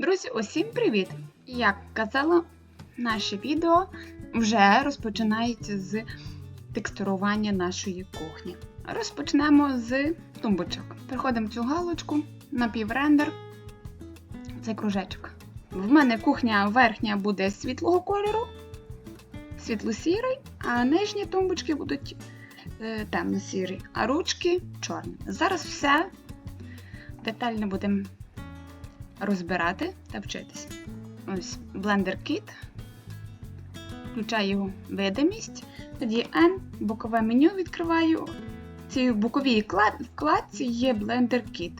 Друзі, усім привіт! Як казала, наше відео вже розпочинається з текстурування нашої кухні. Розпочнемо з тумбочок. Переходимо цю галочку на піврендер. Цей кружечок. В мене кухня верхня буде світлого кольору, світло-сірий, а нижні тумбочки будуть е, темно-сірі, а ручки чорні. Зараз все детально будемо розбирати та вчитися. Ось Blender Kit. Включаю видимість. Тоді N, бокове меню відкриваю. В боковій вкладці є Blender Kit.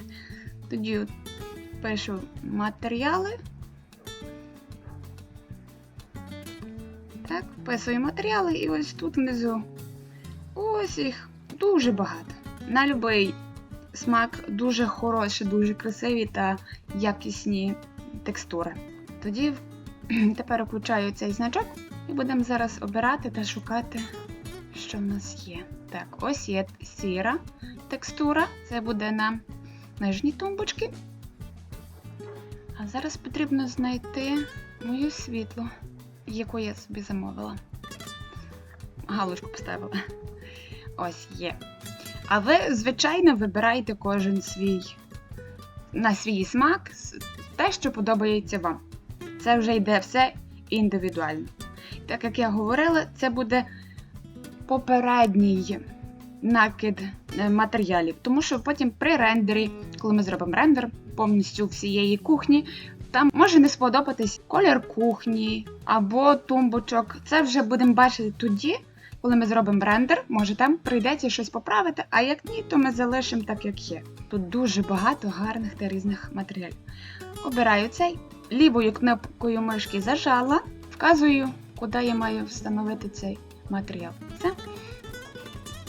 Тоді пишу матеріали. Так, вписую матеріали і ось тут внизу. Ось їх дуже багато. На будь-який смак дуже хороші, дуже красиві та якісні текстури. Тоді тепер включаю цей значок і будемо зараз обирати та шукати, що в нас є. Так, ось є сіра текстура, це буде на нижній тумбочці. А зараз потрібно знайти мою світло, яку я собі замовила. Галочку поставила. Ось є. А ви, звичайно, вибираєте кожен свій на свій смак те, що подобається вам. Це вже йде все індивідуально. Так як я говорила, це буде попередній накид е, матеріалів, тому що потім при рендері, коли ми зробимо рендер повністю всієї кухні, там може не сподобатись колір кухні або тумбочок. Це вже будемо бачити тоді, коли ми зробимо рендер, може там прийдеться щось поправити, а як ні, то ми залишимо так, як є. Тут дуже багато гарних та різних матеріалів. Обираю цей, лівою кнопкою мишки зажала, вказую, куди я маю встановити цей матеріал. Все.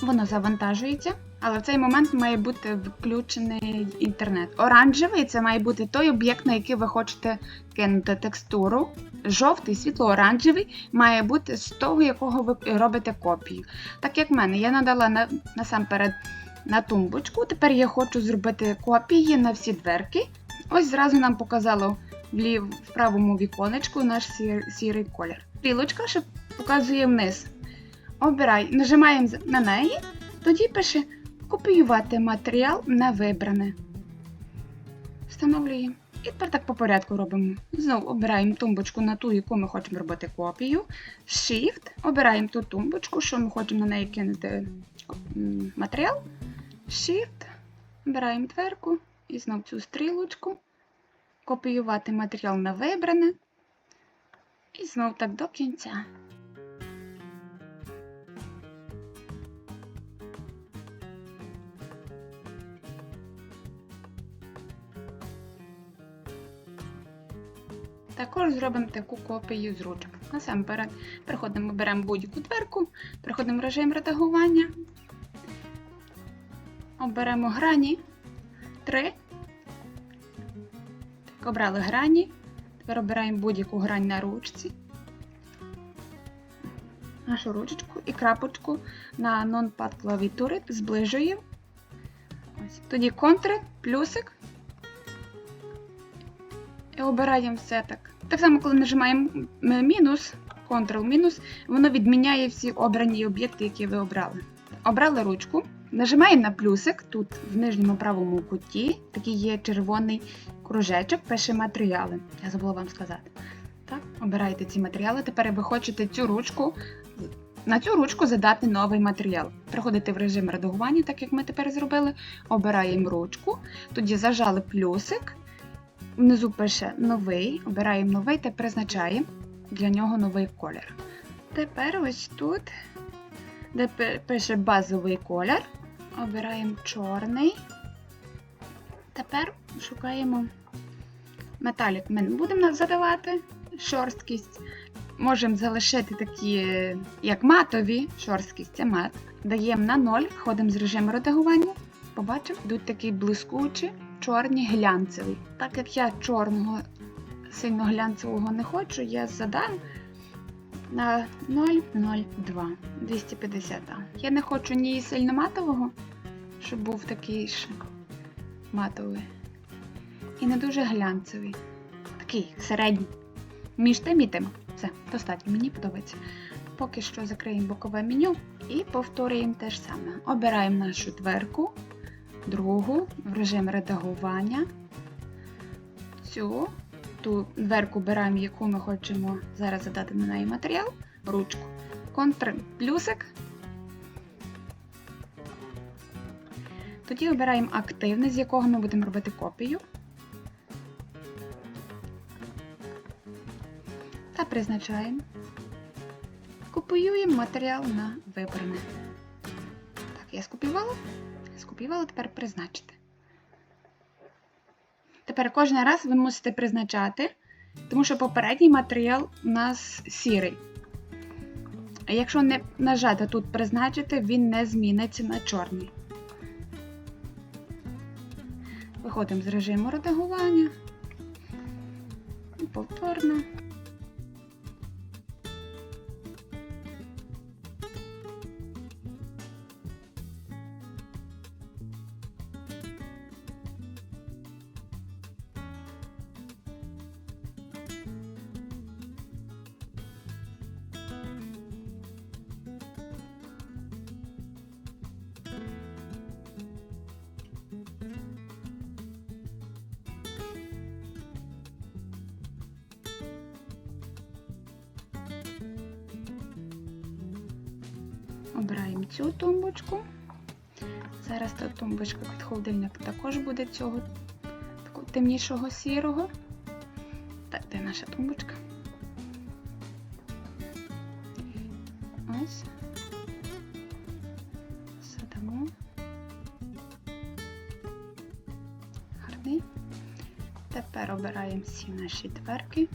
Воно завантажується, але в цей момент має бути включений інтернет. Оранжевий це має бути той об'єкт, на який ви хочете кинути текстуру. Жовтий, світло-оранжевий має бути з того, якого ви робите копію. Так як в мене, я надала на, насамперед на тумбочку. Тепер я хочу зробити копії на всі дверки. Ось зразу нам показало в, лів, в правому віконечку наш сір, сірий колір. Стрілочка, що показує вниз. Обирай, нажимаємо на неї, тоді пише копіювати матеріал на вибране. Встановлюємо. І тепер так по порядку робимо. Знову обираємо тумбочку на ту, яку ми хочемо робити копію. Shift, обираємо ту тумбочку, що ми хочемо на неї кинути матеріал. Shift, обираємо дверку і знову цю стрілочку. Копіювати матеріал на вибране. І знову так до кінця. Також зробимо таку копію з ручок. Насамперед, переходимо, беремо будь-яку дверку, переходимо в режим редагування, оберемо грані 3. Так, обрали грані. Тепер обираємо будь-яку грань на ручці. Нашу ручечку і крапочку на non-pad клавіатури зближуємо. Ось. Тоді контр, плюсик. І обираємо все так. Так само, коли нажимаємо мінус, Ctrl мінус, воно відміняє всі обрані об'єкти, які ви обрали. Обрали ручку, нажимаємо на плюсик, тут в нижньому правому куті, такий є червоний кружечок, пише матеріали. Я забула вам сказати. Так, обираєте ці матеріали. Тепер ви хочете цю ручку. На цю ручку задати новий матеріал. Приходите в режим редагування, так як ми тепер зробили. Обираємо ручку, тоді зажали плюсик, Внизу пише новий, обираємо новий та призначаємо для нього новий колір. Тепер ось тут, де пише базовий колір, обираємо чорний. Тепер шукаємо металік. Ми не будемо задавати шорсткість. Можемо залишити такі, як матові, шорсткість це мат. Даємо на 0, входимо з режиму редагування. Побачимо, йдуть такі блискучі, чорні глянцеві. Так як я чорного сильно глянцевого не хочу, я задам на 0,02 250. Я не хочу ні сильно матового, щоб був такий ж матовий. І не дуже глянцевий. такий середній. Між тим і тим. Все, достатньо, мені подобається. Поки що закриємо бокове меню і повторюємо те ж саме. Обираємо нашу дверку, другу, в режим редагування. Цю ту дверку беремо, яку ми хочемо зараз задати на неї матеріал, ручку. Контр плюсик. Тоді обираємо активне, з якого ми будемо робити копію. Та призначаємо. Копіюємо матеріал на вибране. Так, я скопіювала. Скопіювала, тепер призначити. Тепер кожен раз ви мусите призначати, тому що попередній матеріал у нас сірий. А якщо не нажати тут призначити, він не зміниться на чорний. Виходимо з режиму редагування. І повторно. Обираємо цю тумбочку. Зараз та тумбочка під холодильник також буде цього темнішого сірого. Так, де наша тумбочка? Ось. Садамо. Гарний. Тепер обираємо всі наші дверки.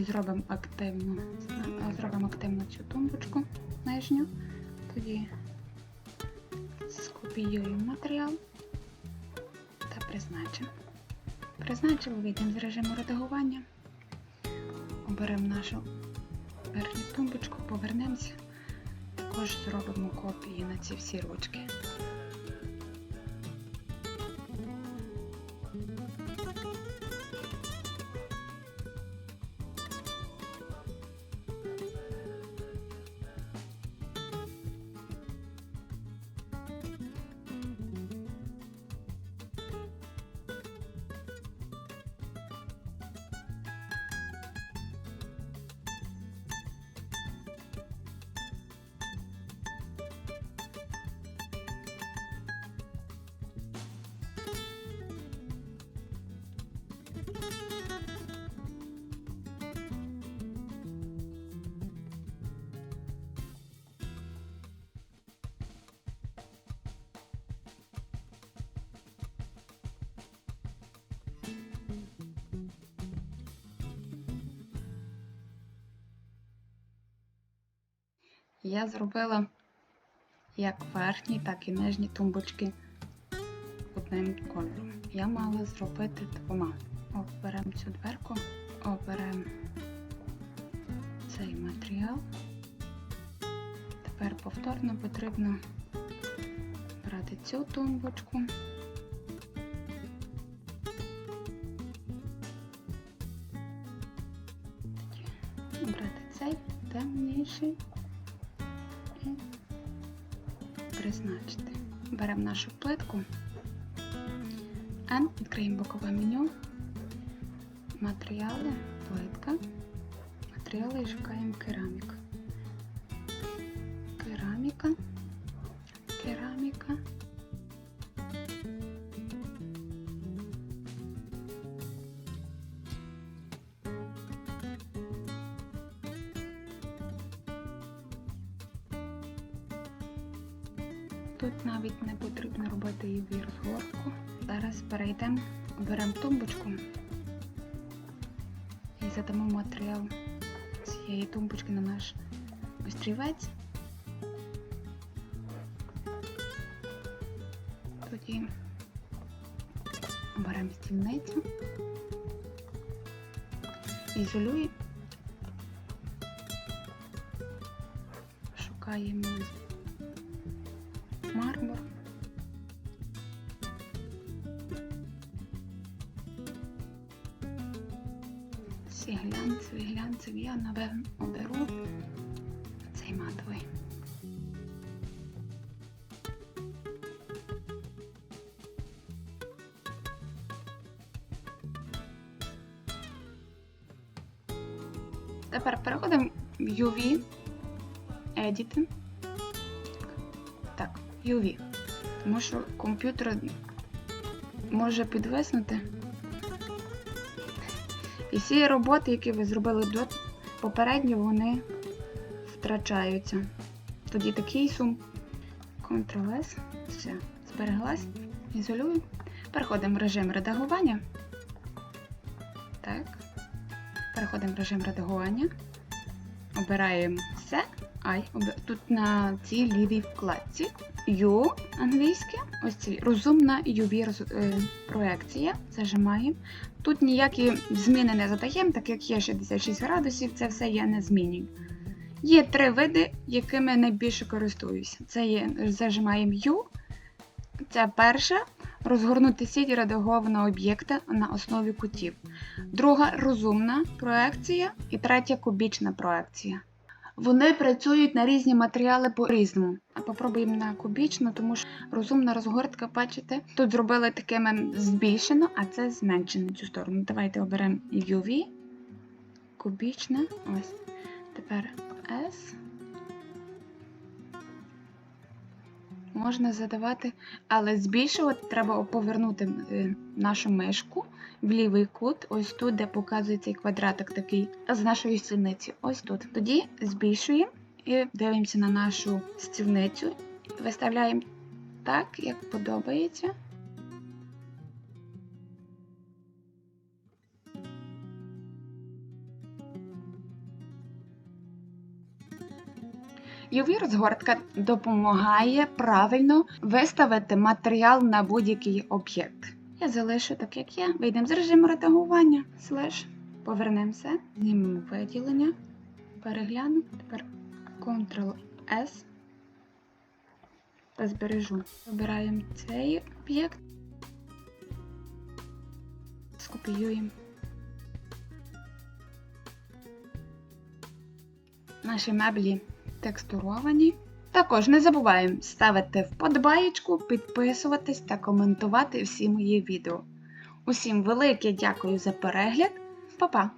Зробимо активну, зробимо активну цю тумбочку нижню. Тоді скопіюємо матеріал та призначимо. Призначили, вийдемо з режиму редагування. Оберемо нашу верхню тумбочку, повернемося. Також зробимо копії на ці всі ручки. Я зробила як верхні, так і нижні тумбочки одним кольором. Я мала зробити двома. Оберемо цю дверку, оберемо цей матеріал. Тепер повторно потрібно брати цю тумбочку. Брати цей темніший і призначити. Беремо нашу плитку, N, відкриємо бокове меню, матеріали, плитка, матеріали і шукаємо кераміка. Тут навіть не потрібно робити її розгорку. Зараз перейдемо, оберемо тумбочку і задамо матеріал цієї тумбочки на наш острівець. Тоді беремо стільницю, ізолюємо, шукаємо Всі глянцеві, глянцеві, я напевно оберу цей матовий. Тепер переходимо в UV, Edit. Так, UV. Тому що комп'ютер може підвиснути. І всі роботи, які ви зробили до попередньо, вони втрачаються. Тоді такий сум. Ctrl-S. Все, збереглась. Ізолюю. Переходимо в режим редагування. Так. Переходимо в режим редагування. Обираємо все. Ай, тут на цій лівій вкладці. U англійське. Ось ці розумна UV е, проекція. Зажимаємо. Тут ніякі зміни не задаємо, так як є 66 градусів, це все я не змінюю. Є три види, якими найбільше користуюся. Це є зажимаємо U. Це перша розгорнути сіть редагованого об'єкта на основі кутів. Друга розумна проекція і третя кубічна проекція. Вони працюють на різні матеріали по-різному. А попробуємо на кубічну, тому що розумна розгортка, бачите, тут зробили такими збільшено, а це зменшено цю сторону. Давайте оберемо UV, кубічне, ось. Тепер S. Можна задавати, але збільшувати треба повернути е, нашу мишку в лівий кут, ось тут, де показується цей квадратик такий з нашої стільниці. Ось тут. Тоді збільшуємо і дивимося на нашу стільницю. Виставляємо так, як подобається. UV-розгортка допомагає правильно виставити матеріал на будь-який об'єкт. Я залишу так, як є. Вийдемо з режиму редагування, слеш, повернемося, знімемо виділення, перегляну. Тепер Ctrl-S та збережу. Вибираємо цей об'єкт, скопіюємо. Наші меблі текстуровані. Також не забуваємо ставити вподобаєчку, підписуватись та коментувати всі мої відео. Усім велике дякую за перегляд. Па-па!